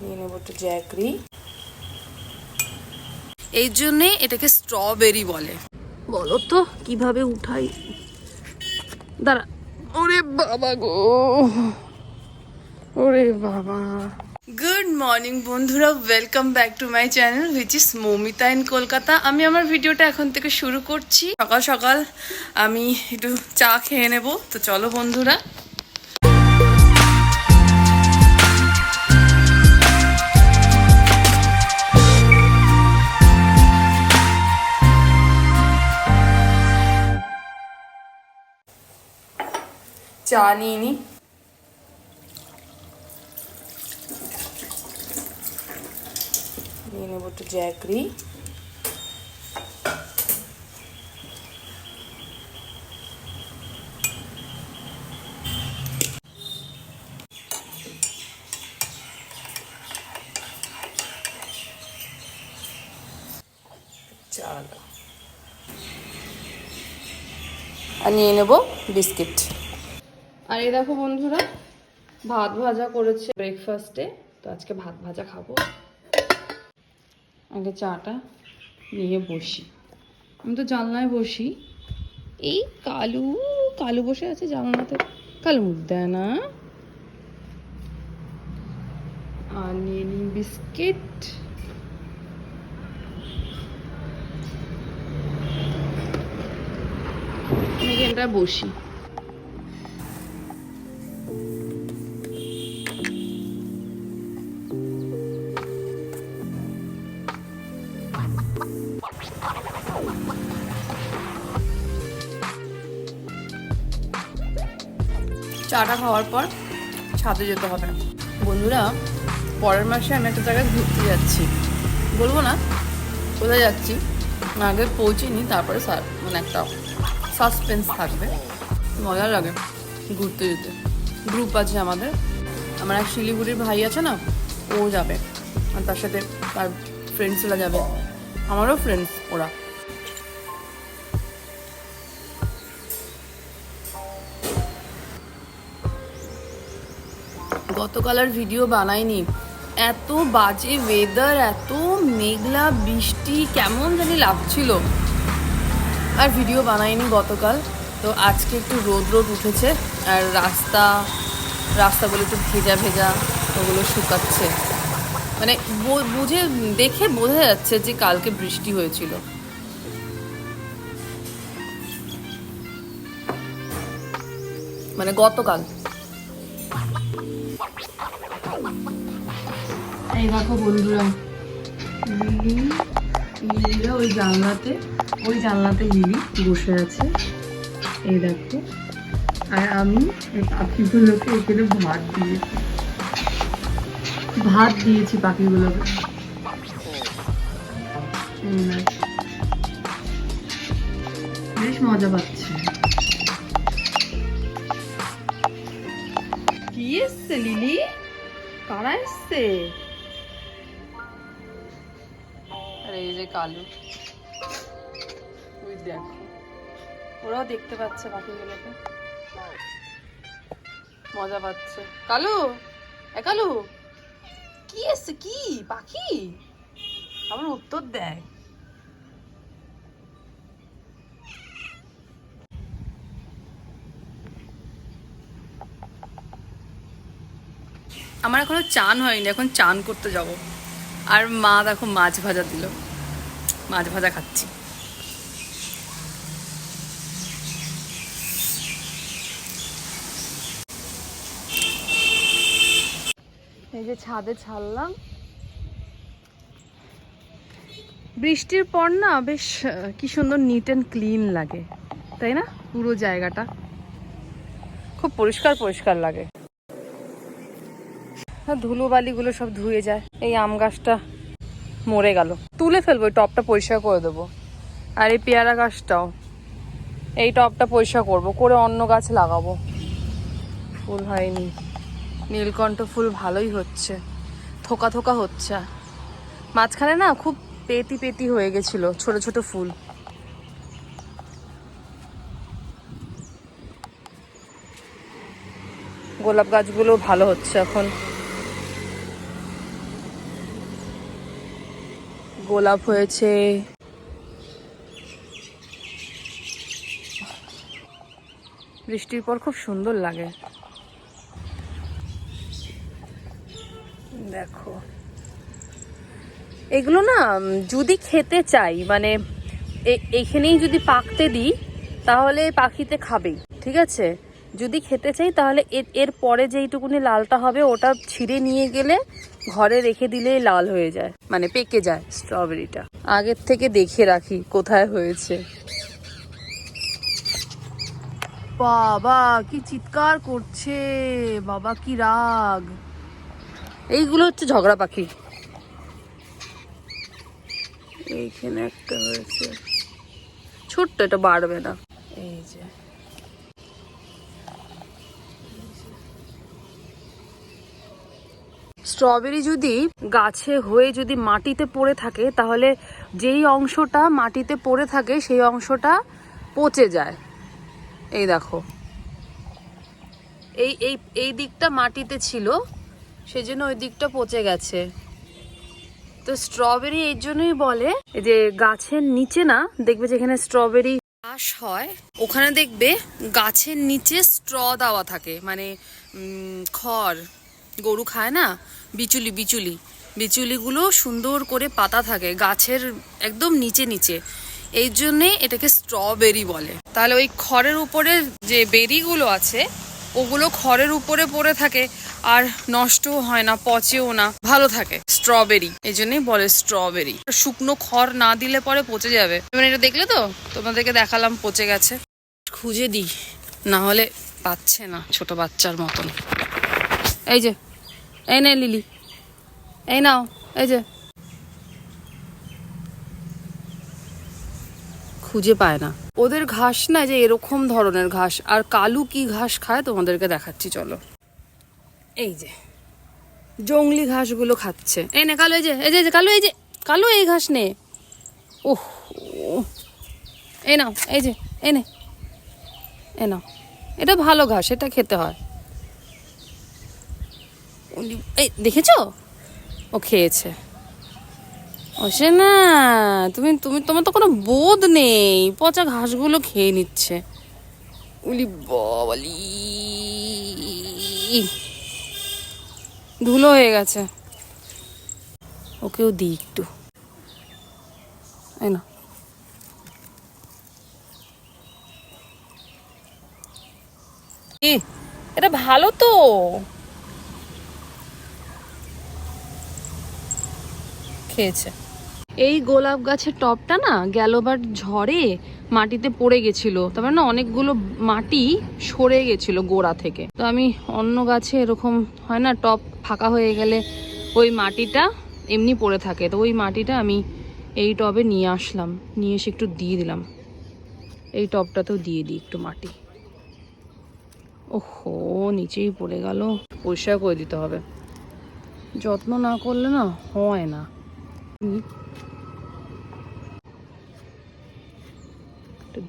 নিয়ে নেব একটু জ্যাকরি এই জন্যে এটাকে স্ট্রবেরি বলে। বলো তো কীভাবে উঠাই? দাঁড়া। ওরে বাবা গো। ওরে বাবা। গুড মর্নিং বন্ধুরা welcome back to my channel which is Moumita in Kolkata. আমি আমার ভিডিওটা এখন থেকে শুরু করছি। সকাল সকাল আমি একটু চা খেয়ে নেব। তো চলো বন্ধুরা। চা নিয়ে নিই নিয়ে নেব একটু জ্যাকরি আর নিয়ে নেব বিস্কিট আর এই দেখো বন্ধুরা, ভাত ভাজা করেছে ব্রেকফাস্টে তো আজকে ভাত ভাজা খাব। আগে চাটা নিয়ে বসি। আমি তো জানলায় বসি। এই কালু কালু বসে আছে জানলাতে। কালু মুখ দেয় না। আর নিয়ে নিই বিস্কিট। বসি। চাটা খাওয়ার পর ছাদে যেতে হবে। বন্ধুরা, পরের মাসে আমি একটা জায়গায় ঘুরতে যাচ্ছি। বলব না, কোথায় যাচ্ছি? আগে পৌঁছিনি, তারপরে মানে একটা সাসপেন্স থাকবে। মজা লাগে ঘুরতে যেতে। গ্রুপ আছে আমাদের। আমার এক শিলিগুড়ির ভাই আছে না, ও যাবে। আর তার সাথে তার ফ্রেন্ডসরা যাবে। আমারও ফ্রেন্ডস ওরা। গতকাল আর ভিডিও বানাইনি। এত বাজে ওয়েদার এত মেঘলা বৃষ্টি, কেমন জানি লাগছিল। আর ভিডিও বানাইনি গতকাল। তো আজকে একটু রোদ রোদ উঠেছে আর রাস্তা রাস্তাগুলো একটু ভেজা ভেজা ওগুলো শুকাচ্ছে। মানে বুঝে, দেখে বোঝা যাচ্ছে যে কালকে বৃষ্টি হয়েছিল। মানে গতকাল। এই দেখো বন্ধুরা। লিলি লিলিরা ওই জানলাতে ওই জানলাতে লিলি বসে আছে। এই দেখো। আর আমি পাখিগুলোকে এখানে ভাত দিয়েছি। ভাত দিয়েছি পাখিগুলোকে। বেশ মজা পাচ্ছে। কি এসছে, লিলি? কারা এসছে? এই যে ওরাও দেখতে পাচ্ছে পাখিগুলোকে মজা পাচ্ছে। কালু? এ কি এসছে? কি? পাখি? আমার উত্তর দেয়। আমার এখনও চান হয়নি, এখন চান করতে যাব। আর মা দেখো মাছ ভাজা দিল। মাছ ভাজা খাচ্ছি। এই যে ছাদে ছাড়লাম। বৃষ্টির পর না বেশ, কি সুন্দর নিট অ্যান্ড ক্লিন লাগে, তাই না? পুরো জায়গাটা। খুব পরিষ্কার পরিষ্কার লাগে। ধুলো বালিগুলো সব ধুয়ে যায়, এই আম গাছটা। মরে গেল। তুলে ফেলব ওই টপটা পরিষ্কার করে দেবো। আর এই পেয়ারা গাছটাও। এই টপটা পরিষ্কার করব, করে অন্য গাছ লাগাবো। ফুল হয়নি। নীলকণ্ঠ ফুল ভালোই হচ্ছে। থোকা থোকা হচ্ছে। মাঝখানে না খুব পেতি পেতি হয়ে গেছিল, ছোট ছোট ফুল। গোলাপ গাছগুলো ভালো হচ্ছে এখন। গোলাপ হয়েছে। বৃষ্টির পর খুব সুন্দর লাগে। দেখো। এগুলো না যদি খেতে চাই মানে এ- এখানেই যদি পাকতে দিই, তাহলে পাখিতে খাবেই, ঠিক আছে? যদি খেতে চাই, তাহলে এর এর পরে যেইটুকুনি লালটা হবে, ওটা ছিঁড়ে নিয়ে গেলে ঘরে রেখে দিলেই লাল হয়ে যায়। মানে পেকে যায়। স্ট্রবেরিটা। আগের থেকে দেখে রাখি কোথায় হয়েছে। বাবা কি চিৎকার করছে। বাবা কি রাগ। এইগুলো হচ্ছে ঝগড়া পাখি। এইখানে একটা হয়েছে। ছোট্ট এটা বাড়বে না। এই যে। স্ট্রবেরি যদি গাছে হয়ে যদি মাটিতে পড়ে থাকে, তাহলে যেই অংশটা মাটিতে পড়ে থাকে, সেই অংশটা পচে যায়। এই দেখো। এই এই এই দিকটা মাটিতে ছিল সেই জন্য ওই দিকটা পচে গেছে। তো স্ট্রবেরি এই জন্যই বলে যে গাছের নিচে না, দেখবে যেখানে স্ট্রবেরি চাষ হয়, ওখানে দেখবে গাছের নিচে স্ট্র দেওয়া থাকে। মানে খড়, গরু খায় না বিচুলি বিচুলি। বিচুলিগুলো সুন্দর করে পাতা থাকে, গাছের একদম নিচে নিচে। এই জন্যে এটাকে স্ট্রবেরি বলে। তাহলে ওই খড়ের উপরে যে বেরিগুলো আছে, ওগুলো খড়ের উপরে পড়ে থাকে আর নষ্টও হয় না, পচেও না, ভালো থাকে। স্ট্রবেরি এই জন্যই বলে স্ট্রবেরি শুকনো খড় না দিলে পরে পচে যাবে। এটা দেখলে তো? তোমাদেরকে দেখালাম, পচে গেছে। খুঁজে দিই, না হলে পাচ্ছে না ছোট বাচ্চার মতন। এই যে এই নে লিলি। এই নাও এই যে। খুঁজে পায় না। ওদের ঘাস না যে এরকম ধরনের ঘাস আর কালু কি ঘাস খায় তোমাদেরকে দেখাচ্ছি চলো। এই যে জংলি ঘাসগুলো খাচ্ছে। এই নে কালো এই যে এই যে এই যে, কালো এই যে কালো এই ঘাস নে। ওহ এই নাও এই যে এই নে। এ নাও এটা ভালো ঘাস এটা খেতে হয়। এই, দেখেছ? ও খেয়েছে। ও সে না তুমি তুমি, তোমার তো কোনো বোধ নেই। পচা ঘাসগুলো খেয়ে নিচ্ছে। উলি বলি ধুলো হয়ে গেছে। ওকেও দিই একটু। না এটা ভালো তো। খেয়েছে। এই গোলাপ গাছের টপটা না গেলবার ঝড়ে মাটিতে পড়ে গেছিল। তারপরে না অনেকগুলো মাটি সরে গেছিল গোড়া থেকে। তো আমি অন্য গাছে এরকম হয় না টপ ফাঁকা হয়ে গেলে ওই মাটিটা এমনি পড়ে থাকে। তো ওই মাটিটা আমি এই টবে নিয়ে আসলাম। নিয়ে এসে একটু দিয়ে দিলাম। এই টবটাতেও দিয়ে দিই একটু মাটি। ওহো, নিচেই পড়ে গেল। পরিষ্কার করে দিতে হবে। যত্ন না করলে না হয় না।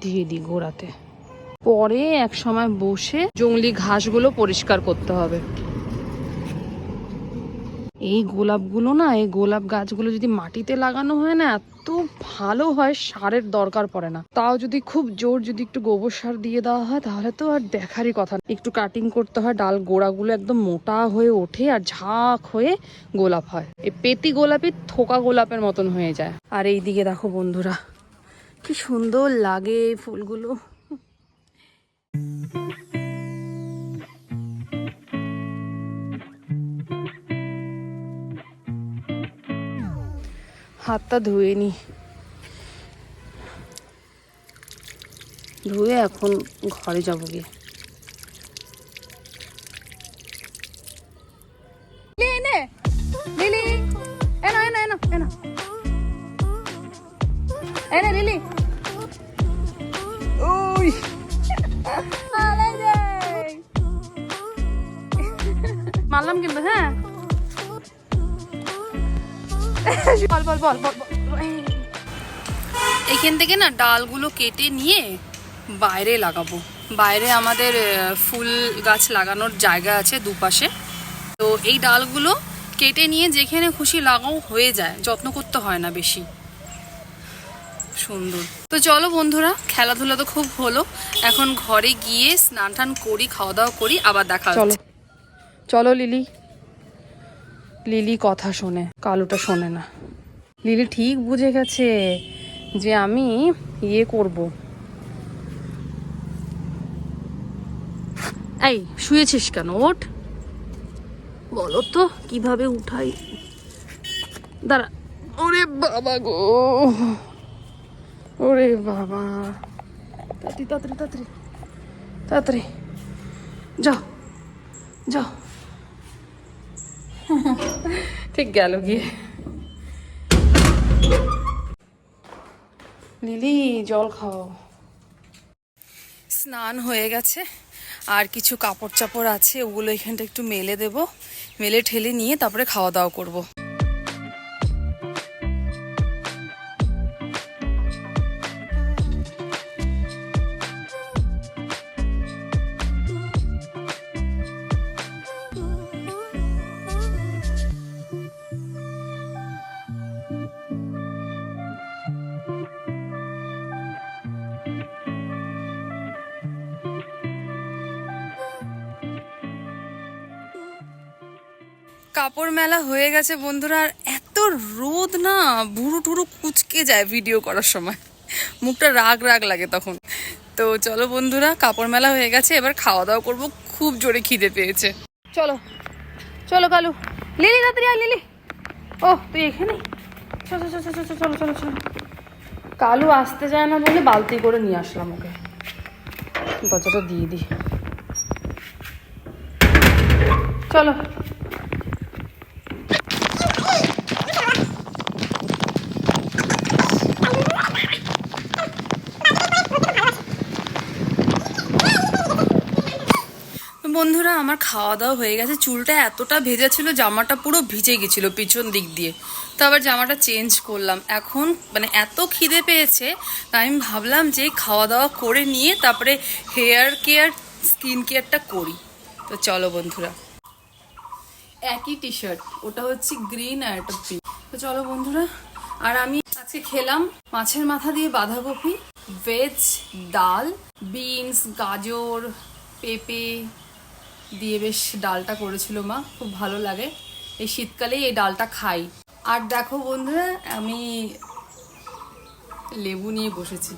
দিয়ে দিই গোড়াতে পরে এক সময় বসে জঙ্গলি ঘাসগুলো পরিষ্কার করতে হবে। এই গোলাপগুলো না, এই গোলাপ গাছগুলো যদি মাটিতে লাগানো হয় না, এত ভালো হয়, সারের দরকার পড়ে না। তাও যদি খুব জোর যদি একটু গোবর সার দিয়ে দেওয়া হয়, তাহলে তো আর দেখারই কথা। একটু কাটিং করতে হয়, ডাল গোড়াগুলো একদম মোটা হয়ে ওঠে আর ঝাঁক হয়ে গোলাপ হয়। এই পেতি গোলাপি থোকা গোলাপের মতন হয়ে যায়। আর এই দিকে দেখো বন্ধুরা, কি সুন্দর লাগে এই ফুলগুলো। হাতটা ধুয়ে নি। ধুয়ে এখন ঘরে যাব গিয়ে। এনো, লিলি। উই। মারলাম কিন্তু হ্যাঁ? বল বল বল বল। এইখান থেকে না ডালগুলো কেটে নিয়ে বাইরে লাগাবো। বাইরে আমাদের ফুল গাছ লাগানোর জায়গা আছে দুপাশে। তো এই ডালগুলো কেটে নিয়ে যেখানে খুশি লাগাও হয়ে যায় যত্ন করতে হয় না বেশি। সুন্দর। তো চলো বন্ধুরা খেলাধুলা তো খুব হলো। এখন ঘরে গিয়ে স্নান টান করি খাওয়া দাওয়া করি আবার দেখা চলো। চলো লিলি। লিলি কথা শোনে, কালুটা শোনে না। লিলি ঠিক বুঝে গেছে যে আমি ইয়ে করব। এই, শুয়েছিস কেন? ওঠ। বলো তো, কীভাবে উঠাই? দাঁড়া। ওরে বাবা গো। ওরে বাবা। তাড়াতাড়ি তাড়াতাড়ি তাড়াতাড়ি। তাড়াতাড়ি। যাও। যাও। ঠিক গেল গিয়ে লিলি জল খাও। স্নান হয়ে গেছে। আর কিছু কাপড় চাপড় আছে, ওগুলো এখানটা একটু মেলে দেব। মেলে ঠেলে নিয়ে তারপরে খাওয়া দাওয়া করব। কাপড় মেলা হয়ে গেছে বন্ধুরা, আর এত রোদ না, ভুরু টুরু কুচকে যায় ভিডিও করার সময়। মুখটা রাগ রাগ লাগে তখন। তো চলো বন্ধুরা, কাপড় মেলা হয়ে গেছে, এবার খাওয়া দাওয়া করব, খুব জোরে খিদে পেয়েছে। চলো চলো কালু। লিলি, তাড়াতাড়ি আয়, লিলি। ও তুই এখানে? চলো চলো চলো চলো চলো চলো কালু আসতে যায় না বলে বালতি করে নিয়ে আসলাম ওকে। দরজাটা দিয়ে দিই চলো। বন্ধুরা আমার খাওয়া দাওয়া হয়ে গেছে। চুলটা এতটা ভেজা ছিল, জামাটা পুরো ভিজে গেছিল পিছন দিক দিয়ে। তো আবার জামাটা চেঞ্জ করলাম। এখন মানে এত খিদে পেয়েছে তাই আমি ভাবলাম যে খাওয়া দাওয়া করে নিয়ে তারপরে হেয়ার কেয়ার স্কিন কেয়ারটা করি। তো চলো বন্ধুরা। একই টি শার্ট ওটা হচ্ছে গ্রিন আর একটা পিঙ্ক তো চলো বন্ধুরা, আর আমি আজকে খেলাম মাছের মাথা দিয়ে বাঁধাকপি ভেজ ডাল বিনস গাজর, পেঁপে দিয়ে বেশ ডালটা করেছিল মা, খুব ভালো লাগে। এই শীতকালেই এই ডালটা খাই। আর দেখো বন্ধুরা, আমি লেবু নিয়ে বসেছি।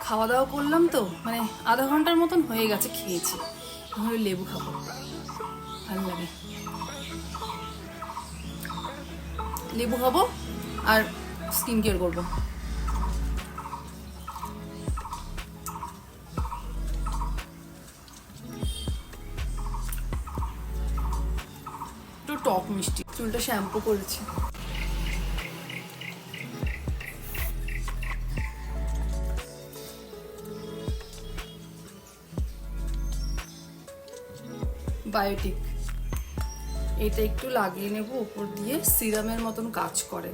খাওয়া দাওয়া করলাম তো মানে আধা ঘণ্টার মতন হয়ে গেছে খেয়েছি। এখন লেবু খাব। ভালো লাগে। লেবু খাব আর স্কিন কেয়ার করব। চুলটা শ্যাম্পু করেছি। বায়োটিক এটা একটু লাগিয়ে নেব, উপর দিয়ে সিরামের মতন কাজ করে।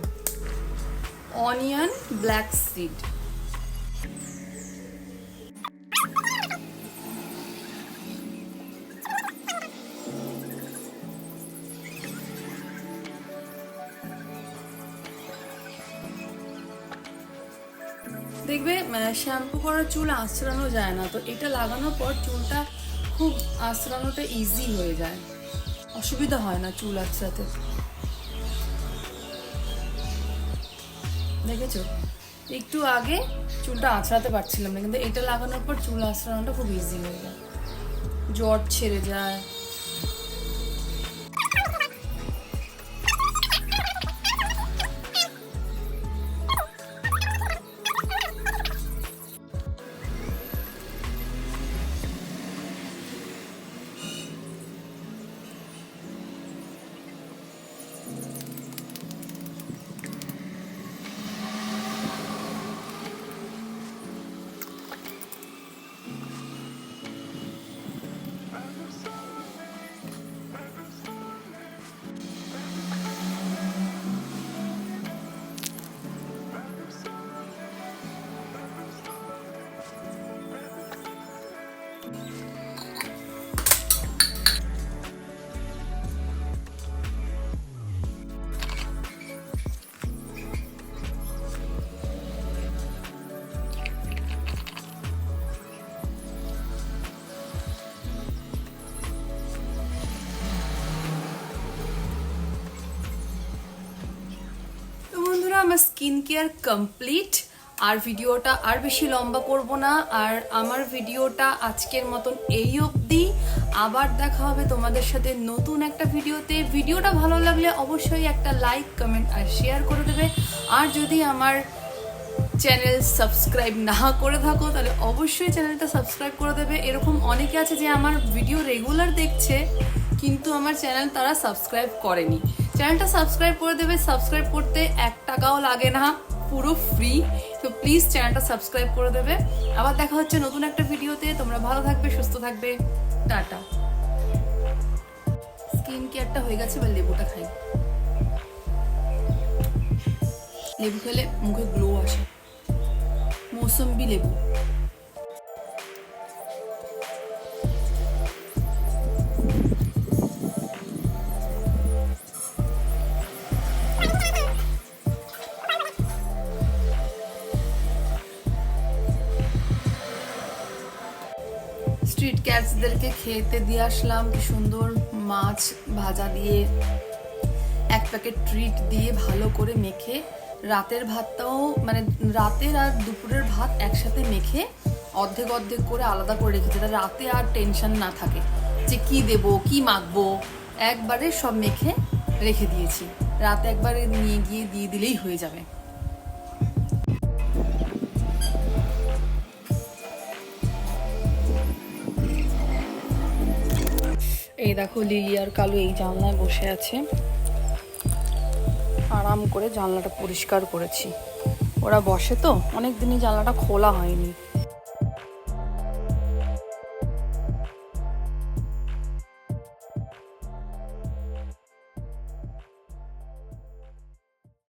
অনিয়ন ব্ল্যাক সিড শ্যাম্পু করার চুল আঁচড়ানো যায় না, তো এটা লাগানোর পর চুলটা খুব আঁচড়ানোটা ইজি হয়ে যায়। অসুবিধা হয় না চুল আঁচড়াতে। দেখেছ? একটু আগে চুলটা আঁচড়াতে পারছিলাম না, কিন্তু এটা লাগানোর পর চুল আঁচড়ানোটা খুব ইজি হয়ে যায়। জ্বর ছেড়ে যায় আমার স্কিন কেয়ার কমপ্লিট আর ভিডিওটা আর বেশি লম্বা করব না। আর আমার ভিডিওটা আজকের মতন এই অবধি। আবার দেখা হবে তোমাদের সাথে নতুন একটা ভিডিওতে। ভিডিওটা ভালো লাগলে অবশ্যই একটা লাইক কমেন্ট আর শেয়ার করে দেবে। আর যদি আমার চ্যানেল সাবস্ক্রাইব না করে থাকো, তাহলে অবশ্যই চ্যানেলটা সাবস্ক্রাইব করে দেবে। এরকম অনেকে আছে যে আমার ভিডিও রেগুলার দেখছে, কিন্তু আমার চ্যানেল তারা সাবস্ক্রাইব করেনি। চ্যানেলটা সাবস্ক্রাইব করে দেবে। সাবস্ক্রাইব করতে এক টাকাও লাগে না, পুরো ফ্রি তো প্লিজ চ্যানেলটা সাবস্ক্রাইব করে দেবে। আবার দেখা হচ্ছে নতুন একটা ভিডিওতে। তোমরা ভালো থাকবে, সুস্থ থাকবে। টাটা। স্কিন কেয়ারটা হয়ে গেছে, এবার লেবুটা খাই। লেবু খেলে মুখে গ্লো আসে। মৌসম্বি লেবু। ক্যাটসদেরকে খেতে দিয়ে আসলাম। কি সুন্দর মাছ ভাজা দিয়ে, এক প্যাকেট ট্রিট দিয়ে ভালো করে মেখে, রাতের ভাতটাও মানে রাতের আর দুপুরের ভাত একসাথে মেখে অর্ধেক অর্ধেক করে আলাদা করে রেখেছে, যাতে রাতে আর টেনশন না থাকে। যে কি দেব, কি মাখবো, একবারে সব মেখে রেখে দিয়েছি। রাতে একবারে নিয়ে গিয়ে দিয়ে দিলেই হয়ে যাবে। এই দেখো লিলি আর কালু এই জানলায় বসে আছে। আরাম করে জানলাটা পরিষ্কার করেছি। ওরা বসে তো? অনেক দিনই জানলাটা খোলা হয়নি।